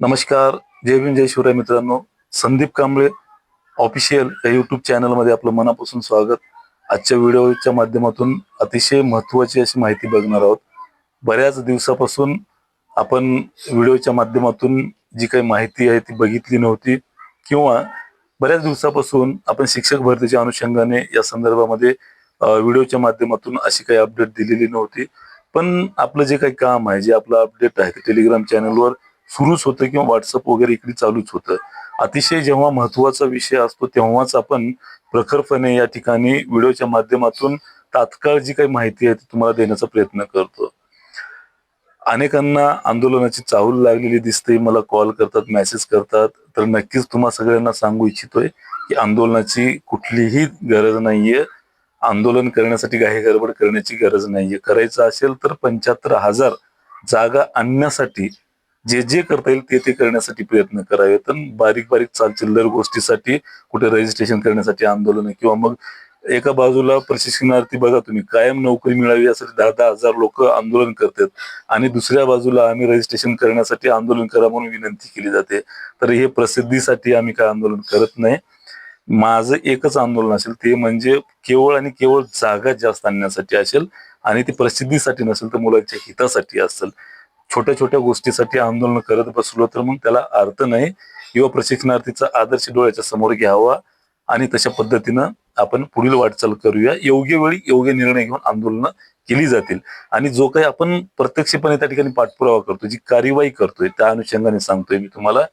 नमस्कार. जय भीम जय शिवराय मित्रांनो. संदीप कांबळे ऑफिशियल या युट्यूब चॅनलमध्ये आपलं मनापासून स्वागत. आजच्या व्हिडिओच्या माध्यमातून अतिशय महत्त्वाची अशी माहिती बघणार आहोत. बऱ्याच दिवसापासून आपण व्हिडिओच्या माध्यमातून जी काही माहिती आहे ती बघितली नव्हती किंवा बऱ्याच दिवसापासून आपण शिक्षक भरतीच्या अनुषंगाने या संदर्भामध्ये व्हिडिओच्या माध्यमातून अशी काही अपडेट दिलेली नव्हती. पण आपलं जे काही काम आहे जे आपलं अपडेट आहे ते टेलिग्राम चॅनलवर सुरूच होतं किंवा व्हॉट्सअप वगैरे इकडे चालूच होतं. अतिशय जेव्हा महत्त्वाचा विषय असतो तेव्हाच आपण प्रखरपणे या ठिकाणी व्हिडिओच्या माध्यमातून तात्काळ जी काही माहिती आहे ती तुम्हाला देण्याचा प्रयत्न करतो. अनेकांना आंदोलनाची चाहूल लागलेली दिसते मला कॉल करतात मेसेज करतात. तर नक्कीच तुम्हा सगळ्यांना सांगू इच्छितोय की आंदोलनाची कुठलीही गरज नाहीये. आंदोलन करण्यासाठी काही गडबड करण्याची गरज नाहीये. करायचं असेल तर पंच्याहत्तर हजार जागा आणण्यासाठी जे जे करता येईल ते ते करण्यासाठी प्रयत्न करावे बारीक बारीक चाल चिल्लर गोष्टीसाठी कुठे रजिस्ट्रेशन करण्यासाठी आंदोलन किंवा मग एका बाजूला प्रशिक्षणार्थी बघा तुम्ही कायम नोकरी मिळावी यासाठी दहा दहा हजार लोक आंदोलन करतात. आणि दुसऱ्या बाजूला आम्ही रजिस्ट्रेशन करण्यासाठी आंदोलन करा म्हणून विनंती केली जाते. तर हे प्रसिद्धीसाठी आम्ही काय आंदोलन करत नाही. माझं एकच आंदोलन असेल ते म्हणजे केवळ आणि केवळ जागा जास्त आणण्यासाठी असेल आणि ती प्रसिद्धीसाठी नसेल तर मुलांच्या हितासाठी असेल. छोट्या छोट्या गोष्टीसाठी आंदोलन करत बसलो तर मग त्याला अर्थ नाही. युवा प्रशिक्षणार्थीचा आदर्श डोळ्याच्या समोर घ्यावा आणि तशा पद्धतीनं आपण पुढील वाटचाल करूया. योग्य वेळी योग्य निर्णय घेऊन आंदोलनं केली जातील. आणि जो काही आपण प्रत्यक्षपणे त्या ठिकाणी पाठपुरावा करतो जी कार्यवाही करतोय त्या अनुषंगाने सांगतोय मी तुम्हाला.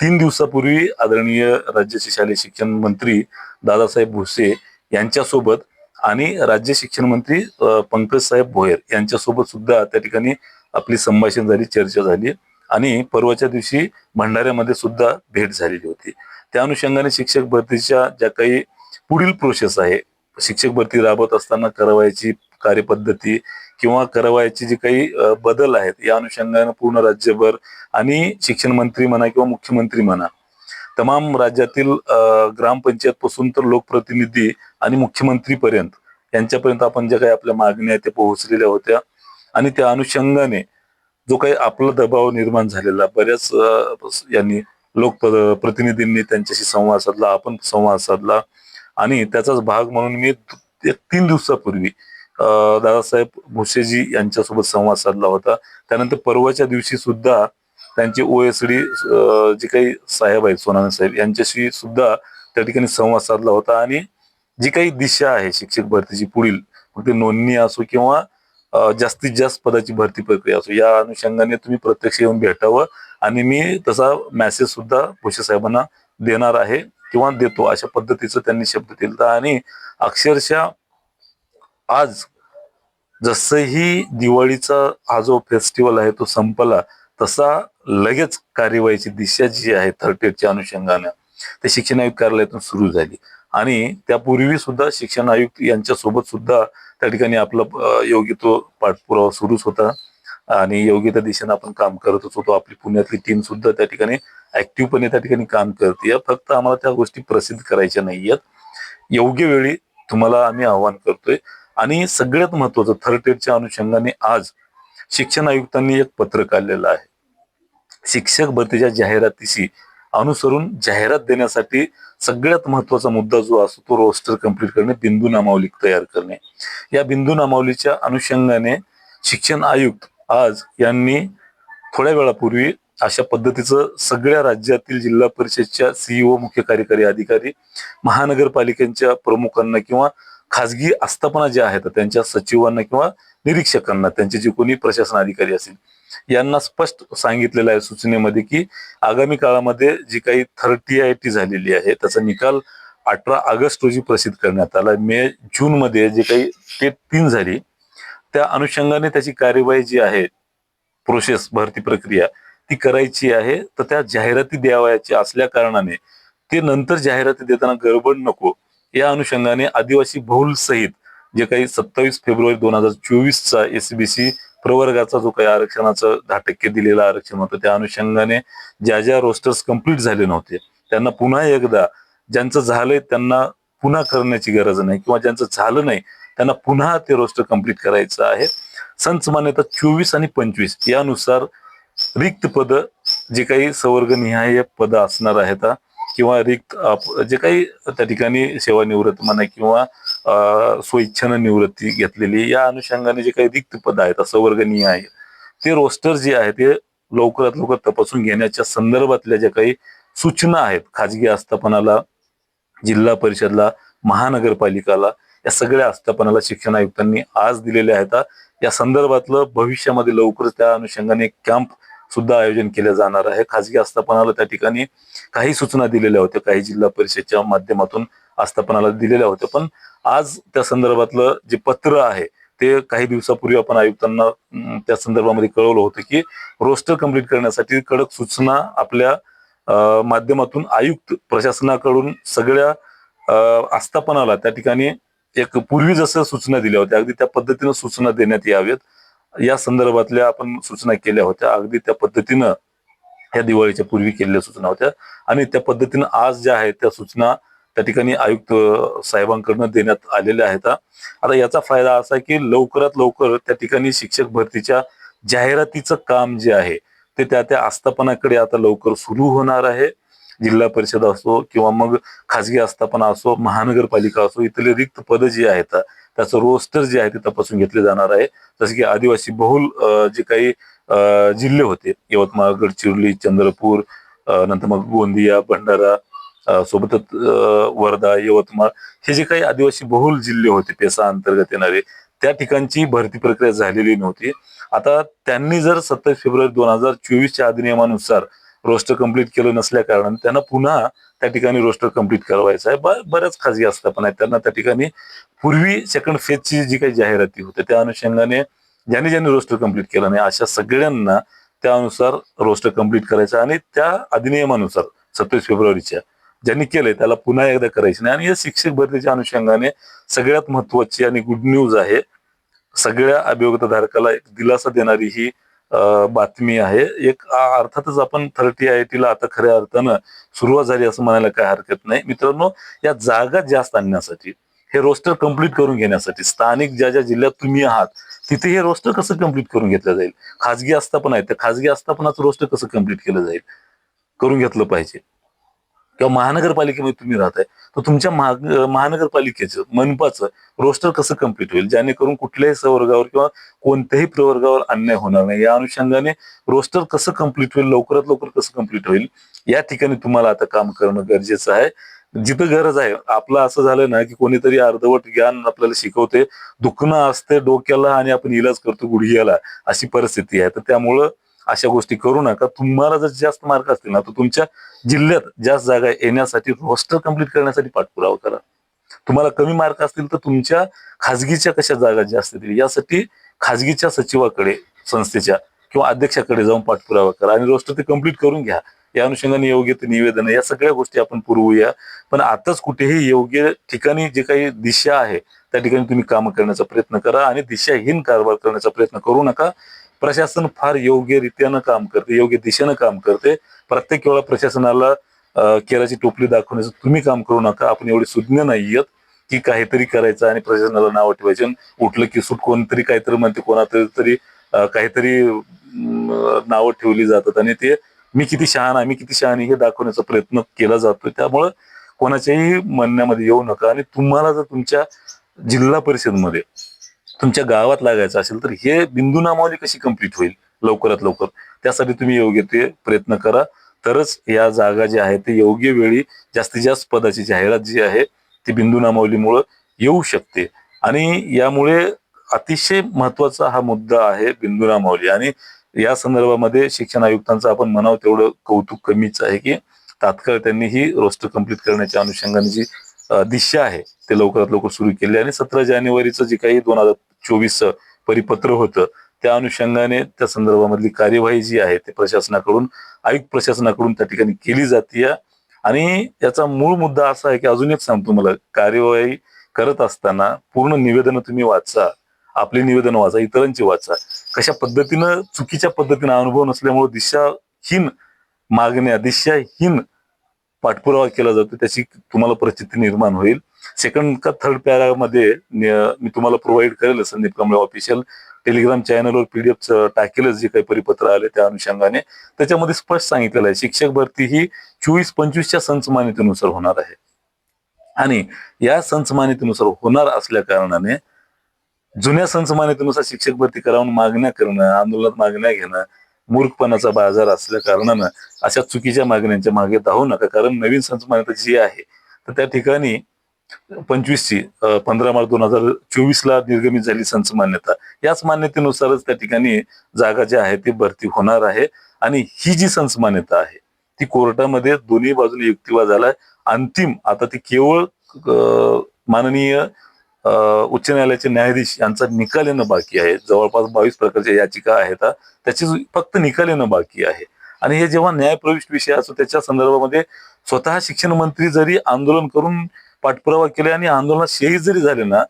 तीन दिवसापूर्वी आदरणीय राज्याचे शालेय शिक्षण मंत्री दादासाहेब भुसे यांच्यासोबत आणि राज्य शिक्षण मंत्री पंकज साहेब भोयर यांच्यासोबत सुद्धा त्या ठिकाणी आपली संभाषण झाली चर्चा झाली आणि परवाच्या दिवशी भंडाऱ्यामध्ये सुद्धा भेट झालेली होती. त्या अनुषंगाने शिक्षक भरतीच्या ज्या काही पुढील प्रोसेस आहे शिक्षक भरती राबवत असताना करावायची कार्यपद्धती किंवा करावयाची जी काही बदल आहेत या अनुषंगाने पूर्ण राज्यभर आणि शिक्षण मंत्री म्हणा किंवा मुख्यमंत्री म्हणा तमाम राज्यातील ग्रामपंचायत पासून तर लोकप्रतिनिधी आणि मुख्यमंत्रीपर्यंत यांच्यापर्यंत आपण ज्या काही आपल्या मागण्या आहेत त्या पोहोचलेल्या होत्या. आणि त्या अनुषंगाने जो काही आपला दबाव निर्माण झालेला बऱ्याच यांनी लोक प्रतिनिधींनी त्यांच्याशी संवाद साधला आपण संवाद साधला. आणि त्याचाच भाग म्हणून मी एक तीन दिवसापूर्वी दादासाहेब भुसेजी यांच्यासोबत संवाद साधला होता. त्यानंतर परवाच्या दिवशी सुद्धा त्यांचे ओएसडी जे काही साहेब आहेत सोनाने साहेब यांच्याशी सुद्धा त्या ठिकाणी संवाद साधला होता. आणि जी काही दिशा आहे शिक्षक भरतीची पुढील मग ते नोंदणी असो किंवा जास्तीत जास्त पदाची भरती प्रक्रिया असो या अनुषंगाने तुम्ही प्रत्यक्ष येऊन भेटावं आणि मी तसा मेसेज सुद्धा भुसे साहेबांना देणार आहे किंवा देतो अशा पद्धतीचं त्यांनी शब्द दिला आणि अक्षरशः आज जसंही दिवाळीचा हा जो फेस्टिवल आहे तो संपला तसा लगेच कार्यवाहीची दिशा जी आहे थर्ड एटच्या अनुषंगानं ते शिक्षण आयुक्त कार्यालयातून सुरू झाली. आणि त्यापूर्वी सुद्धा शिक्षण आयुक्त यांच्या सोबत सुद्धा त्या ठिकाणी आपला योग्य तो पाठपुरावा सुरूच होता. आणि योग्य त्या दिशेने आपण काम करतच होतो. आपली पुण्यातली टीम सुद्धा त्या ठिकाणी ऍक्टिव्हपणे त्या ठिकाणी काम करते. फक्त आम्हाला त्या गोष्टी प्रसिद्ध करायच्या नाहीयेत. योग्य वेळी तुम्हाला आम्ही आव्हान करतोय. आणि सगळ्यात महत्वाचं थर्ड एडच्या अनुषंगाने आज शिक्षण आयुक्तांनी एक पत्र काढलेलं आहे. शिक्षक भरतीच्या जाहिरातीशी अनुसरून जाहिरात देण्यासाठी सगळ्यात महत्त्वाचा मुद्दा जो असतो तो रोस्टर कंप्लीट करणे बिंदू नामावली तयार करणे. या बिंदू नामावलीच्या अनुषंगाने शिक्षण आयुक्त आज यांनी थोड्या वेळापूर्वी अशा पद्धतीचं सगळ्या राज्यातील जिल्हा परिषदच्या सीईओ मुख्य कार्यकारी अधिकारी महानगरपालिकांच्या प्रमुखांना किंवा खासगी आस्थापना ज्या आहेत त्यांच्या सचिवांना किंवा निरीक्षकांना त्यांचे जे कोणी प्रशासन अधिकारी असतील यांना स्पष्ट सांगितलेलं आहे सूचनेमध्ये की आगामी काळामध्ये जी काही थर्टी आय टी झालेली आहे त्याचा निकाल अठरा ऑगस्ट रोजी प्रसिद्ध करण्यात आला. मे जून मध्ये जे काही ते तीन झाली त्या अनुषंगाने त्याची कार्यवाही जी आहे प्रोसेस भरती प्रक्रिया ती करायची आहे. तर त्या जाहिराती द्यावयाची असल्या कारणाने ते नंतर जाहिराती देताना गडबड नको या अनुषंगाने आदिवासी बहुल सहित जे काही सत्तावीस फेब्रुवारी दोन हजार चोवीसचा एसबीसी प्रवर्गाचा जो काही आरक्षणाचं दहा टक्के दिलेलं आरक्षण होतं त्या अनुषंगाने ज्या ज्या रोस्टर्स कंप्लीट झाले नव्हते त्यांना पुन्हा एकदा ज्यांचं झालंय त्यांना पुन्हा करण्याची गरज नाही किंवा ज्यांचं झालं नाही त्यांना पुन्हा ते रोस्टर कंप्लीट करायचं आहे. संच मान्यता चोवीस आणि पंचवीस यानुसार रिक्त पद जे काही संवर्गनिहाय पद असणार आहेत किंवा रिक्त आप- जे काही त्या ठिकाणी सेवानिवृत्त म्हणा किंवा स्वइच्छेनं निवृत्ती घेतलेली या अनुषंगाने जे काही रिक्त पद आहेत संवर्गनिहाय ते रोस्टर जे आहे ते लवकरात लवकर तपासून घेण्याच्या संदर्भातल्या ज्या काही सूचना आहेत खाजगी आस्थापनाला जिल्हा परिषदला महानगरपालिकाला या सगळ्या आस्थापनाला शिक्षण आयुक्तांनी आज दिलेल्या आहेत. या संदर्भातलं भविष्यामध्ये लवकरच त्या अनुषंगाने कॅम्प सुद्धा आयोजन केलं जाणार आहे. खाजगी आस्थापनाला त्या ठिकाणी काही सूचना दिलेल्या होत्या काही जिल्हा परिषदच्या माध्यमातून आस्थापनाला दिलेल्या होत्या. पण आज त्या संदर्भातलं जे पत्र आहे ते काही दिवसापूर्वी आपण आयुक्तांना त्या संदर्भामध्ये कळवलं होतं की रोस्टर कंप्लीट करण्यासाठी कडक सूचना आपल्या माध्यमातून आयुक्त प्रशासनाकडून सगळ्या आस्थापनाला त्या ठिकाणी एक पूर्वी जसं सूचना दिल्या होत्या अगदी त्या पद्धतीनं सूचना देण्यात याव्यात. या संदर्भातल्या आपण सूचना केल्या होत्या अगदी त्या पद्धतीनं ह्या दिवाळीच्या पूर्वी केलेल्या सूचना होत्या. आणि त्या पद्धतीनं आज ज्या आहेत त्या सूचना त्या ठिकाणी आयुक्त साहेबांकडनं देण्यात आलेल्या आहेत. आता याचा फायदा असा की लवकरात लवकर त्या ठिकाणी शिक्षक भरतीच्या जाहिरातीचं काम जे आहे ते त्या त्या आस्थापनाकडे आता लवकर सुरू होणार आहे. जिल्हा परिषद असो किंवा मग खाजगी आस्थापना असो महानगरपालिका असो इथले रिक्त पद जी आहेत त्याचं रोस्टर जे आहे ते तपासून घेतले जाणार आहे. जसे की आदिवासी बहुल जे काही जिल्हे होते यवतमाळ गडचिरोली चंद्रपूर नंतर मग गोंदिया भंडारा सोबतच वर्धा यवतमाळ हे जे काही आदिवासी बहुल जिल्हे होते पेसा अंतर्गत येणारे त्या ठिकाणची भरती प्रक्रिया झालेली नव्हती. आता त्यांनी जर सत्तावीस फेब्रुवारी दोन हजार चोवीसच्या अधिनियमानुसार रोस्टर कंप्लीट केलं नसल्या कारणाने त्यांना पुन्हा त्या ठिकाणी रोस्टर कंप्लीट करावायचं आहे. बऱ्याच खाजगी आस्थापना आहेत. त्यांना त्या ठिकाणी पूर्वी सेकंड फेजची जी काही जाहिराती होते त्या अनुषंगाने ज्यांनी ज्यांनी रोस्टर कंप्लीट केलं नाही अशा सगळ्यांना त्यानुसार रोस्टर कंप्लीट करायचं आणि त्या अधिनियमानुसार सत्तावीस फेब्रुवारीच्या ज्यांनी केलंय त्याला पुन्हा एकदा करायचे नाही. आणि या शिक्षक भरतीच्या अनुषंगाने सगळ्यात महत्वाची आणि गुड न्यूज आहे सगळ्या अभियोगताधारकाला एक दिलासा देणारी ही बातमी आहे. एक अर्थातच आपण थर्टी आय टीला आता खऱ्या अर्थानं सुरुवात झाली असं म्हणायला काय हरकत नाही. मित्रांनो या जागा जास्त आणण्यासाठी हे रोस्टर कंप्लीट करून घेण्यासाठी स्थानिक ज्या ज्या जिल्ह्यात तुम्ही आहात तिथे हे रोस्टर कसं कंप्लीट करून घेतलं जाईल? खाजगी आस्थापना आहे त्या खाजगी आस्थापनाचं रोस्टर कसं कंप्लीट केलं जाईल? करून घेतलं पाहिजे. किंवा महानगरपालिकेमध्ये तुम्ही राहताय तर तुमच्या महानगरपालिकेचं मनपाचं रोस्टर कसं कंप्लीट होईल? जेणेकरून कुठल्याही संवर्गावर किंवा कोणत्याही प्रवर्गावर अन्याय होणार नाही. या अनुषंगाने रोस्टर कसं कंप्लीट होईल लवकरात लवकर कसं कंप्लीट होईल या ठिकाणी तुम्हाला आता काम करणं गरजेचं आहे. जिथं गरज आहे आपलं असं झालं ना की कोणीतरी अर्धवट ज्ञान आपल्याला शिकवते दुखणं असते डोक्याला आणि आपण इलाज करतो गुडघ्याला अशी परिस्थिती आहे. तर त्यामुळं अशा गोष्टी करू नका. तुम्हाला जर जास्त मार्क असतील ना तर तुमच्या जिल्ह्यात जास्त जागा येण्यासाठी रोस्टर कंप्लीट करण्यासाठी पाठपुरावा करा. तुम्हाला कमी मार्क असतील तर तुमच्या खाजगीच्या कशा जागा जास्त येतील यासाठी खाजगीच्या सचिवाकडे संस्थेच्या किंवा अध्यक्षाकडे जाऊन पाठपुरावा करा आणि रोस्टर ते कंप्लीट करून घ्या. या अनुषंगाने योग्य ते निवेदन या सगळ्या गोष्टी आपण पुरवूया पण आताच कुठेही योग्य ठिकाणी जे काही दिशा आहे त्या ठिकाणी तुम्ही काम करण्याचा प्रयत्न करा आणि दिशाहीन कारभार करण्याचा प्रयत्न करू नका. प्रशासन फार योग्य रीतीनं काम करते योग्य दिशेनं काम करते. प्रत्येक वेळा प्रशासनाला केराची टोपली दाखवण्याचं तुम्ही काम करू नका आपण एवढे सुज्ञ नाहीयेत की काहीतरी करायचं आणि प्रशासनाला नाव ठेवायचे आणि उठलं की सुट कोणतरी काहीतरी म्हणते कोणातरी तरी काहीतरी नावं ठेवली जातात आणि ते मी किती शहाण आहे मी किती शहाणी हे दाखवण्याचा प्रयत्न केला जातो त्यामुळं कोणाच्याही म्हणण्यामध्ये येऊ नका आणि तुम्हाला जर तुमच्या जिल्हा परिषदमध्ये तुमच्या गावात लागायचं असेल तर हे बिंदू नामावली कशी कंप्लीट होईल? लवकरात लवकर. त्यासाठी तुम्ही योग्य ते प्रयत्न करा. तरच या जागा ज्या आहेत ते योग्य वेळी जास्तीत जास्त पदाची जाहिरात जी आहे ती बिंदू नामावलीमुळं येऊ शकते. आणि यामुळे अतिशय महत्त्वाचा हा मुद्दा आहे बिंदू नामावली. आणि या संदर्भामध्ये शिक्षण आयुक्तांचं आपण म्हणावं तेवढं कौतुक कमीच आहे की तात्काळ त्यांनी ही रोस्टर कंप्लीट करण्याच्या अनुषंगाने जी दिशा आहे. ते लवकरात लवकर सुरू केले आणि सतरा जानेवारीचं जे काही दोन हजार चोवीस परिपत्र होतं त्या अनुषंगाने त्या संदर्भामधली कार्यवाही जी आहे ते प्रशासनाकडून आयुक्त प्रशासनाकडून त्या ठिकाणी केली जाते आणि याचा मूळ मुद्दा असा आहे की अजून एक सांगतो मला कार्यवाही करत असताना पूर्ण निवेदन तुम्ही वाचा. आपले निवेदन वाचा इतरांची वाचा. कशा पद्धतीनं चुकीच्या पद्धतीनं अनुभव नसल्यामुळे दिशाहीन मागण्या दिशाहीन पाठपुरावा केला जातो त्याची तुम्हाला परिस्थिती निर्माण होईल. सेकंड का थर्ड पॅरामध्ये मी तुम्हाला प्रोव्हाइड करेल संदीप कांबळे ऑफिशियल टेलिग्राम चॅनलवर पीडीएफ टाकेलच जे काही परिपत्र आले त्या अनुषंगाने. त्याच्यामध्ये स्पष्ट सांगितलेलं आहे शिक्षक भरती ही चोवीस पंचवीसच्या संच मान्यतेनुसार होणार आहे. आणि या संच मान्यतेनुसार होणार असल्या कारणाने जुन्या संच मान्यतेनुसार शिक्षक भरती करावून मागण्या करणं आंदोलनात मागण्या घेणं मूर्खपणाचा बाजार असल्या कारणानं अशा चुकीच्या मागण्यांच्या मागे धावू नका. कारण नवीन संचमान्यता जी आहे तर त्या ठिकाणी पंचवीसची पंधरा मार्च दोन हजार चोवीस ला निर्गमित झाली संच मान्यता याच मान्यतेनुसारच त्या ठिकाणी जागा ज्या आहे ती भरती होणार आहे. आणि ही जी संच मान्यता आहे ती कोर्टामध्ये दोन्ही बाजूने युक्तिवाद झालाय. अंतिम आता ती केवळ माननीय उच्च न्यायालयाचे न्यायाधीश यांचा निकाल येणं बाकी आहे. जवळपास बावीस प्रकारच्या याचिका आहेत त्याची फक्त निकाल येणं बाकी आहे. आणि हे जेव्हा न्यायप्रविष्ट विषय असतो त्याच्या संदर्भामध्ये स्वतः शिक्षण मंत्री जरी आंदोलन करून पाठपुरावा केले आणि आंदोलनात शहीद जरी झाले ना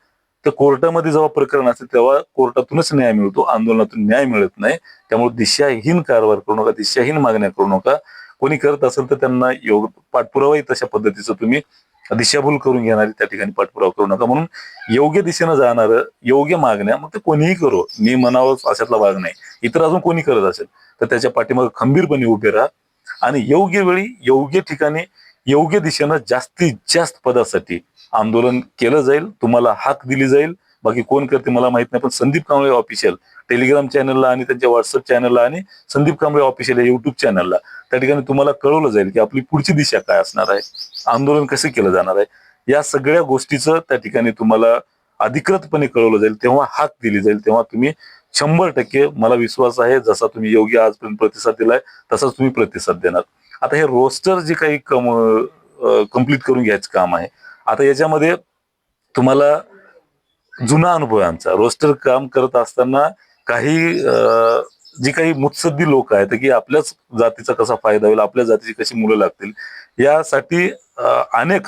तर कोर्टामध्ये जेव्हा प्रकरण असते तेव्हा कोर्टातूनच न्याय मिळतो. आंदोलनातून न्याय मिळत नाही. त्यामुळे दिशाहीन कारभार करू नका दिशाहीन मागण्या करू नका. कोणी करत असेल तर त्यांना योग पाठपुरावाही तशा पद्धतीचं तुम्ही दिशाभूल करून घेणारी त्या ठिकाणी पाठपुरावा करू नका. म्हणून योग्य दिशेनं जाणार योग्य मागण्या मग ते कोणीही करो. मी म्हणावं अशातला भाग नाही. इतर अजून कोणी करत असेल तर त्याच्या पाठीमागे खंबीरपणे उभे राहा आणि योग्य वेळी योग्य ठिकाणी योग्य दिशेनं जास्तीत जास्त पदासाठी आंदोलन केलं जाईल तुम्हाला हाक दिली जाईल. बाकी कोण करते मला माहीत नाही पण संदीप कांबळे ऑफिशियल टेलिग्राम चॅनलला आणि त्यांच्या व्हॉट्सअप चॅनलला आणि संदीप कांबळे ऑफिशियल या युट्यूब चॅनलला. त्या ठिकाणी तुम्हाला कळवलं जाईल की आपली पुढची दिशा काय असणार आहे आंदोलन कसं केलं जाणार आहे. या सगळ्या गोष्टीचं त्या ठिकाणी तुम्हाला अधिकृतपणे कळवलं जाईल तेव्हा हाक दिली जाईल तेव्हा तुम्ही शंभर टक्के मला विश्वास आहे जसा तुम्ही योग्य आजपर्यंत प्रतिसाद दिलाय तसाच तुम्ही प्रतिसाद देणार. आता हे रोस्टर जे काही कंप्लीट करून घ्यायचं काम आहे आता याच्यामध्ये तुम्हाला जुना अनुभव आमचा. रोस्टर काम करत असताना काही जी काही मुत्सद्दी लोक आहेत की आपल्याच जातीचा कसा फायदा होईल आपल्या जातीची कशी मुलं लागतील यासाठी अनेक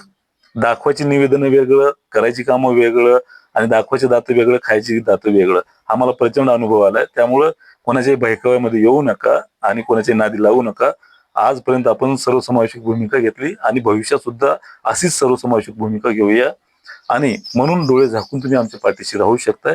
दाखवायची निवेदनं वेगळं करायची कामं वेगळं आणि दाखवायचे दातं वेगळं खायची दातं वेगळं हा मला प्रचंड अनुभव आलाय. त्यामुळं कोणाच्याही बहकाव्यामध्ये येऊ नका आणि कोणाच्याही नादी लावू नका. आजपर्यंत आपण सर्वसमावेशक भूमिका घेतली आणि भविष्यात सुद्धा अशीच सर्वसमावेशक भूमिका घेऊया. आणि म्हणून डोळे झाकून तुम्ही आमच्या पाठीशी राहू शकताय.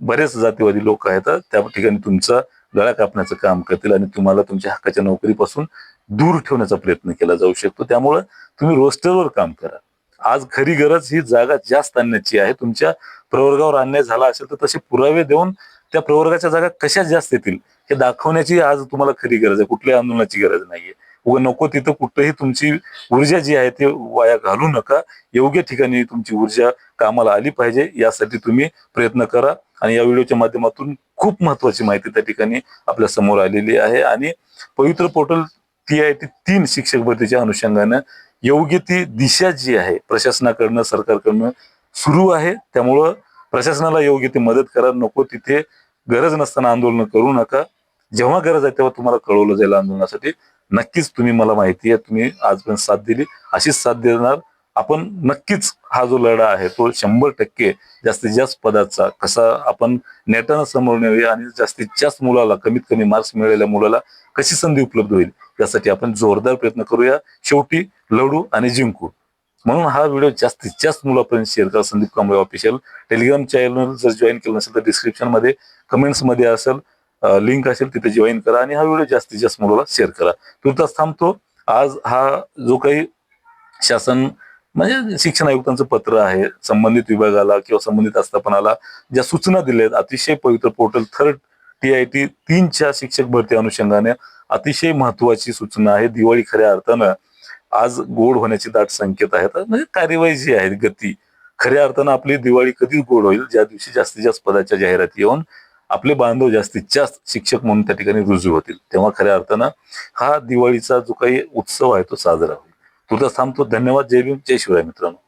बरेच जातीवादी लोक आहेत त्या ठिकाणी तुमचा गळा कापण्याचं काम करतील आणि तुम्हाला तुमच्या हक्काच्या नोकरीपासून दूर ठेवण्याचा प्रयत्न केला जाऊ शकतो. त्यामुळं तुम्ही रोस्टरवर काम करा. आज खरी गरज ही जागा जास्त आणण्याची आहे. तुमच्या प्रवर्गावर अन्याय झाला असेल तर तसे पुरावे देऊन त्या प्रवर्गाच्या जागा कशा जास्त येतील हे दाखवण्याची आज तुम्हाला खरी गरज आहे. कुठल्याही आंदोलनाची गरज नाहीये. उगा नको तिथं कुठंही तुमची ऊर्जा जी आहे ती वाया घालू नका. योग्य ठिकाणी तुमची ऊर्जा कामाला आली पाहिजे. यासाठी तुम्ही प्रयत्न करा. आणि या व्हिडिओच्या माध्यमातून खूप महत्वाची माहिती त्या ठिकाणी आपल्यासमोर आलेली आहे. आणि पवित्र पोर्टल ती आय टी तीन शिक्षक भरतीच्या अनुषंगानं योग्य ती दिशा जी आहे प्रशासनाकडनं सरकारकडनं सुरू आहे. त्यामुळं प्रशासनाला योग्य ती मदत करा नको तिथे गरज नसताना आंदोलन करू नका. जेव्हा गरज आहे तेव्हा तुम्हाला कळवलं जाईल आंदोलनासाठी. नक्कीच तुम्ही मला माहिती आहे तुम्ही आजपर्यंत साथ दिली. अशीच साथ देणार आपण नक्कीच हा जो लढा आहे तो शंभर टक्के जास्तीत जास्त पदाचा कसा आपण नेटानं समोर नेऊया आणि जास्तीत जास्त मुलाला कमीत कमी मार्क्स मिळालेल्या मुलाला कशी संधी उपलब्ध होईल यासाठी आपण जोरदार प्रयत्न करूया. शेवटी लढू आणि जिंकू. म्हणून हा व्हिडिओ जास्तीत जास्त मुलापर्यंत शेअर करा. Sandeep Kamble official Telegram channel जर जॉईन केलं नसेल तर डिस्क्रिप्शनमध्ये कमेंट्समध्ये असेल लिंक असेल तिथे जॉईन करा आणि हा व्हिडिओ जास्तीत जास्त मुलाला शेअर करा. तुर्तास थांबतो. आज हा जो काही शासन म्हणजे शिक्षण आयुक्तांचं पत्र आहे संबंधित विभागाला किंवा संबंधित आस्थापनाला ज्या सूचना दिल्या आहेत अतिशय पवित्र portal third T I T तीनच्या शिक्षक भरती अनुषंगाने अतिशय महत्वाची सूचना आहे. दिवाळी खऱ्या अर्थानं आज गोड होण्याची दाट संकेत आहेत म्हणजे कार्यवाही जी आहे गती खऱ्या अर्थानं आपली दिवाळी कधी गोड होईल? ज्या दिवशी जास्तीत जास्त पदाच्या जाहिराती येऊन आपले बांधव जास्तीत जास्त शिक्षक म्हणून त्या ठिकाणी रुजू होतील. तेव्हा खऱ्या अर्थानं हा दिवाळीचा जो काही उत्सव आहे तो साजरा होईल. तुझा थांबतो धन्यवाद जय भीम जय शिवराय मित्रांनो.